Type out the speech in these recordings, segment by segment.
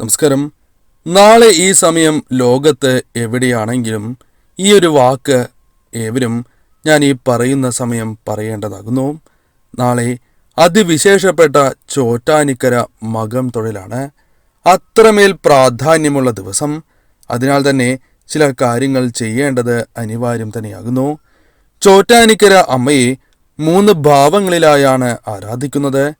നമസ്കാരം. നാളെ ഈ സമയം ലോകത്ത് എവിടെയാണെങ്കിലും ഈ ഒരു വാക്ക് ഏവരും ഞാൻ ഈ പറയുന്ന സമയം പറയേണ്ടതാകുന്നു. നാളെ അതിവിശേഷപ്പെട്ട ചോറ്റാനിക്കര മകം തൊഴിലാണ്. അത്രമേൽ പ്രാധാന്യമുള്ള ദിവസം. അതിനാൽ തന്നെ ചില കാര്യങ്ങൾ ചെയ്യേണ്ടത് അനിവാര്യം തന്നെയാകുന്നു. ചോറ്റാനിക്കര അമ്മയെ മൂന്ന് ഭാവങ്ങളിലായാണ് ആരാധിക്കുന്നത്.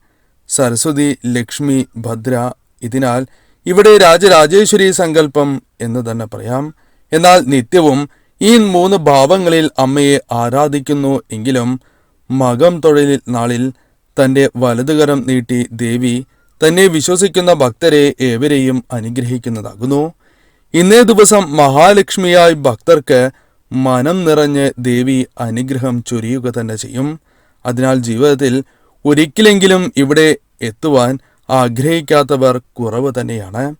സരസ്വതി ലക്ഷ്മി ഭദ്ര. ഇതിനാൽ ഇവിടെ രാജരാജേശ്വരി സങ്കല്പം എന്ന് തന്നെ പറയാം. എന്നാൽ നിത്യവും ഈ മൂന്ന് ഭാവങ്ങളിൽ അമ്മയെ ആരാധിക്കുന്നു എങ്കിലും മകം തൊഴിലിൽ നാളിൽ തന്റെ വലതുകരം നീട്ടി ദേവി തന്നെ വിശ്വസിക്കുന്ന ഭക്തരെ ഏവരെയും അനുഗ്രഹിക്കുന്നതാകുന്നു. ഇന്നേ ദിവസം മഹാലക്ഷ്മിയായി ഭക്തർക്ക് മനം നിറഞ്ഞ് ദേവി അനുഗ്രഹം ചൊരിയുക തന്നെ ചെയ്യും. അതിനാൽ ജീവിതത്തിൽ ഒരിക്കലെങ്കിലും ഇവിടെ എത്തുവാൻ ആഗ്രഹിക്കാത്തവർ കുറവ് തന്നെയാണ്.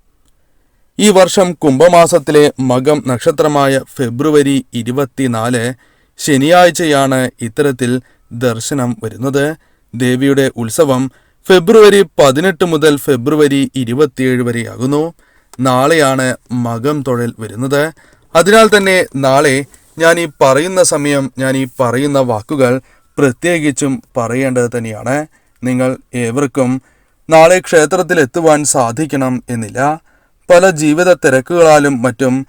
ഈ വർഷം കുംഭമാസത്തിലെ മകം നക്ഷത്രമായ ഫെബ്രുവരി ഇരുപത്തിനാല് ശനിയാഴ്ചയാണ് ഇത്തരത്തിൽ ദർശനം വരുന്നത്. ദേവിയുടെ ഉത്സവം ഫെബ്രുവരി പതിനെട്ട് മുതൽ ഫെബ്രുവരി ഇരുപത്തിയേഴ് വരെയാകുന്നു. നാളെയാണ് മകം തൊഴിൽ വരുന്നത്. അതിനാൽ തന്നെ നാളെ ഞാൻ ഈ പറയുന്ന സമയം ഞാൻ ഈ പറയുന്ന വാക്കുകൾ പ്രത്യേകിച്ചും പറയേണ്ടത് തന്നെയാണ്. നിങ്ങൾ ഏവർക്കും നാളെ ക്ഷേത്രത്തിൽ എത്തുവാൻ സാധിക്കണം എന്നില്ല. പല ജീവിത തിരക്കുകളാലും മറ്റും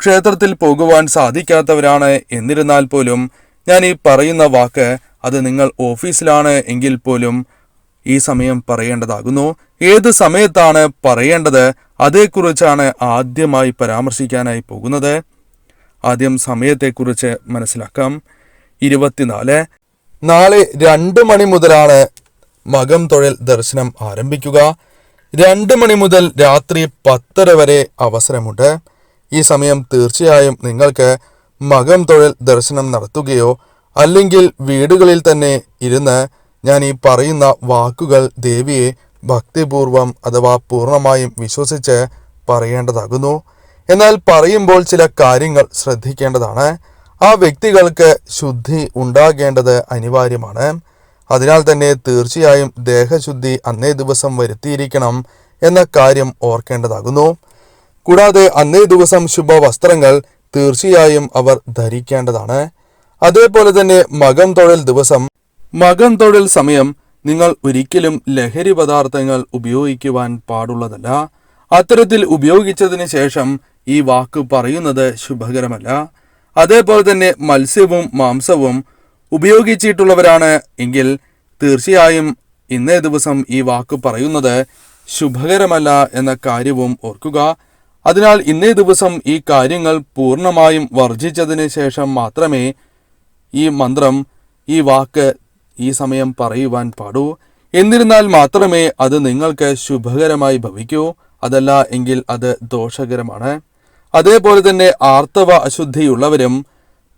ക്ഷേത്രത്തിൽ പോകുവാൻ സാധിക്കാത്തവരാണ് എന്നിരുന്നാൽ പോലും ഞാൻ ഈ പറയുന്ന വാക്ക് അത് നിങ്ങൾ ഓഫീസിലാണ് എങ്കിൽ പോലും ഈ സമയം പറയേണ്ടതാകുന്നു. ഏത് സമയത്താണ് പറയേണ്ടത് അതേക്കുറിച്ചാണ് ആദ്യമായി പരാമർശിക്കാനായി പോകുന്നത്. ആദ്യം സമയത്തെക്കുറിച്ച് മനസ്സിലാക്കാം. ഇരുപത്തിനാല്. നാളെ രണ്ട് മണി മുതലാണ് മകം തൊഴിൽ ദർശനം ആരംഭിക്കുക. രണ്ട് മണി മുതൽ രാത്രി പത്തര വരെ അവസരമുണ്ട്. ഈ സമയം തീർച്ചയായും നിങ്ങൾക്ക് മകം തൊഴിൽ ദർശനം നടത്തുകയോ അല്ലെങ്കിൽ വീടുകളിൽ തന്നെ ഇരുന്ന് ഞാൻ ഈ പറയുന്ന വാക്കുകൾ ദേവിയെ ഭക്തിപൂർവം അഥവാ പൂർണമായും വിശ്വസിച്ച് പറയേണ്ടതാകുന്നു. എന്നാൽ പറയുമ്പോൾ ചില കാര്യങ്ങൾ ശ്രദ്ധിക്കേണ്ടതാണ്. ആ വ്യക്തികൾക്ക് ശുദ്ധി ഉണ്ടാകേണ്ടത് അനിവാര്യമാണ്. അതിനാൽ തന്നെ തീർച്ചയായും ദേഹശുദ്ധി അന്നേ ദിവസം വരുത്തിയിരിക്കണം എന്ന കാര്യം ഓർക്കേണ്ടതാകുന്നു. കൂടാതെ അന്നേ ദിവസം ശുഭവസ്ത്രങ്ങൾ തീർച്ചയായും അവർ ധരിക്കേണ്ടതാണ്. അതേപോലെ തന്നെ മകം തൊഴിൽ ദിവസം. മകം തൊഴിൽ സമയം നിങ്ങൾ ഒരിക്കലും ലഹരി പദാർത്ഥങ്ങൾ ഉപയോഗിക്കുവാൻ പാടുള്ളതല്ല. അത്തരത്തിൽ ഉപയോഗിച്ചതിന് ശേഷം ഈ വാക്ക് പറയുന്നത് ശുഭകരമല്ല. അതേപോലെ തന്നെ മത്സ്യവും മാംസവും ഉപയോഗിച്ചിട്ടുള്ളവരാണ് എങ്കിൽ തീർച്ചയായും ഇന്നേ ദിവസം ഈ വാക്ക് പറയുന്നത് ശുഭകരമല്ല എന്ന കാര്യവും ഓർക്കുക. അതിനാൽ ഇന്നേ ദിവസം ഈ കാര്യങ്ങൾ പൂർണമായും വർജിച്ചതിന് ശേഷം മാത്രമേ ഈ മന്ത്രം ഈ വാക്ക് ഈ സമയം പറയുവാൻ പാടൂ. എന്നിരുന്നാൽ മാത്രമേ അത് നിങ്ങൾക്ക് ശുഭകരമായി ഭവിക്കൂ. അതല്ല എങ്കിൽ അത് ദോഷകരമാണ്. അതേപോലെ തന്നെ ആർത്തവ അശുദ്ധിയുള്ളവരും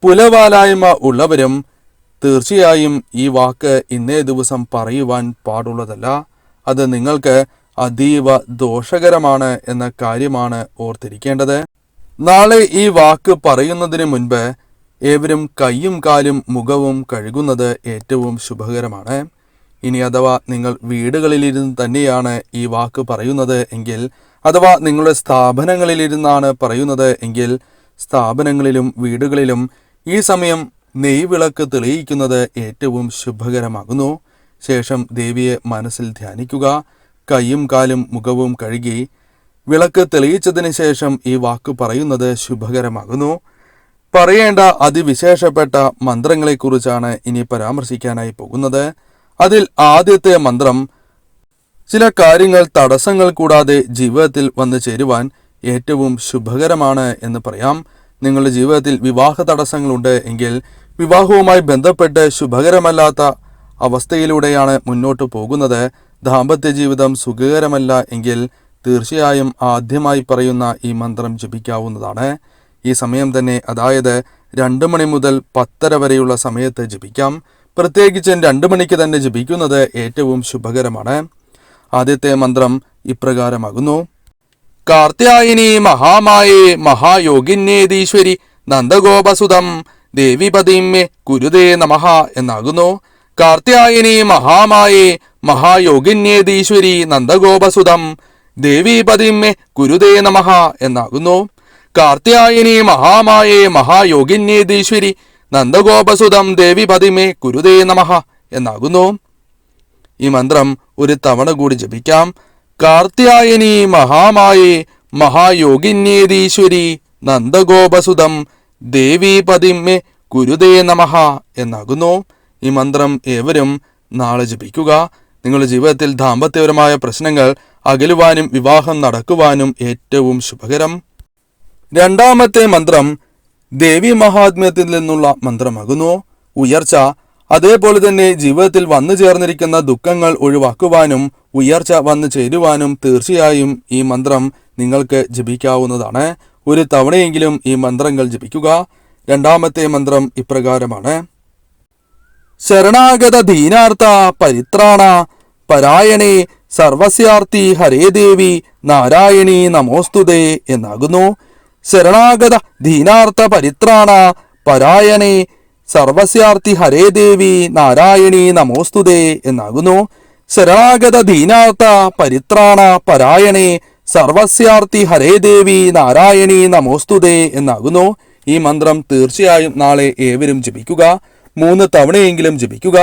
പുലവാലായ്മ ഉള്ളവരും തീർച്ചയായും ഈ വാക്ക് ഇന്നേ ദിവസം പറയുവാൻ പാടുള്ളതല്ല. അത് നിങ്ങൾക്ക് അതീവ ദോഷകരമാണ് എന്ന കാര്യമാണ് ഓർത്തിരിക്കേണ്ടത്. നാളെ ഈ വാക്ക് പറയുന്നതിന് മുൻപ് ഏവരും കയ്യും കാലും മുഖവും കഴുകുന്നത് ഏറ്റവും ശുഭകരമാണ്. ഇനി അഥവാ നിങ്ങൾ വീടുകളിലിരുന്ന് തന്നെയാണ് ഈ വാക്ക് പറയുന്നത് എങ്കിൽ അഥവാ നിങ്ങളുടെ സ്ഥാപനങ്ങളിലിരുന്നാണ് പറയുന്നത് എങ്കിൽ സ്ഥാപനങ്ങളിലും വീടുകളിലും ഈ സമയം നെയ്വിളക്ക് തെളിയിക്കുന്നത് ഏറ്റവും ശുഭകരമാകുന്നു. ശേഷം ദേവിയെ മനസ്സിൽ ധ്യാനിക്കുക. കൈയും കാലും മുഖവും കഴുകി വിളക്ക് തെളിയിച്ചതിന് ശേഷം ഈ വാക്ക് പറയുന്നത് ശുഭകരമാകുന്നു. പറയേണ്ട അതിവിശേഷപ്പെട്ട മന്ത്രങ്ങളെക്കുറിച്ചാണ് ഇനി പരാമർശിക്കാനായി പോകുന്നത്. അതിൽ ആദ്യത്തെ മന്ത്രം ചില കാര്യങ്ങൾ തടസ്സങ്ങൾ കൂടാതെ ജീവിതത്തിൽ വന്നു ചേരുവാൻ ഏറ്റവും ശുഭകരമാണ് എന്ന് പറയാം. നിങ്ങളുടെ ജീവിതത്തിൽ വിവാഹ തടസ്സങ്ങളുണ്ട് എങ്കിൽ വിവാഹവുമായി ബന്ധപ്പെട്ട് ശുഭകരമല്ലാത്ത അവസ്ഥയിലൂടെയാണ് മുന്നോട്ട് പോകുന്നത്. ദാമ്പത്യ ജീവിതം സുഖകരമല്ല എങ്കിൽ തീർച്ചയായും ആദ്യമായി പറയുന്ന ഈ മന്ത്രം ജപിക്കാവുന്നതാണ്. ഈ സമയം തന്നെ അതായത് രണ്ട് മണി മുതൽ പത്തര വരെയുള്ള സമയത്ത് ജപിക്കാം. പ്രത്യേകിച്ച് രണ്ട് മണിക്ക് തന്നെ ജപിക്കുന്നത് ഏറ്റവും ശുഭകരമാണ്. ആദ്യത്തെ മന്ത്രം ഇപ്രകാരമാകുന്നു. കാർത്യായനി മഹാമായേ മഹായോഗിന്യേതീശ്വരി നന്ദഗോപസുതം ദേവിപതിമേ കുരുതേ നമഹ എന്നാകുന്നു. കാർത്യായനി മഹാമായേ മഹായോഗിന്യേതീശ്വരി നന്ദഗോപസുതം. ദേവീ കുരുദേ കുരുതേ നമഃ എന്നാകുന്നു. കാർത്യായനി മഹാമായേ മഹായോഗിന്യേതീശ്വരി നന്ദഗോപസുതം ദേവിപതിമേ കുരുതേ നമഃ എന്നാകുന്നു. ഈ മന്ത്രം ഒരു തവണ കൂടി ജപിക്കാം. കാർത്യായനി മഹാമായേ മഹായോഗിന്യേതീശ്വരി നന്ദഗോപസുതം. ദേവീ പതിമേ നമഹ നമഃ എന്നാകുന്നു. ഈ മന്ത്രം ഏവരും നാളെ ജപിക്കുക. നിങ്ങളുടെ ജീവിതത്തിൽ ദാമ്പത്യപരമായ പ്രശ്നങ്ങൾ അകലുവാനും വിവാഹം നടക്കുവാനും ഏറ്റവും ശുഭകരം. രണ്ടാമത്തെ മന്ത്രം ദേവി മഹാത്മ്യത്തിൽ നിന്നുള്ള മന്ത്രമാകുന്നു. ഉയർച്ച അതേപോലെ തന്നെ ജീവിതത്തിൽ വന്നു ചേർന്നിരിക്കുന്ന ദുഃഖങ്ങൾ ഒഴിവാക്കുവാനും ഉയർച്ച വന്നു ചേരുവാനും തീർച്ചയായും ഈ മന്ത്രം നിങ്ങൾക്ക് ജപിക്കാവുന്നതാണ്. ഒരു തവണയെങ്കിലും ഈ മന്ത്രങ്ങൾ ജപിക്കുക. രണ്ടാമത്തെ മന്ത്രം ഇപ്രകാരമാണ്. ശരണാഗത ദീനാർത്ഥ പരിത്രാണ പരായണേ സർവസ്യാർത്ഥി ഹരേ ദേവി നാരായണി നമോസ്തുതേ എന്നാകുന്നു. ശരണാഗത ദീനാർത്ഥ പരിത്രാണ പരായണേ സർവസ്യാർത്ഥി ഹരേ ദേവി നാരായണി നമോസ്തുതേ എന്നാകുന്നു. ശരണാഗത ദീനാർത്ഥ പരിത്രാണ പരായണേ സർവസ്യാർത്ഥി ഹരേ ദേവി നാരായണി നമോസ്തുതേ എന്നാകുന്നു. ഈ മന്ത്രം തീർച്ചയായും നാളെ ഏവരും ജപിക്കുക. മൂന്ന് തവണയെങ്കിലും ജപിക്കുക.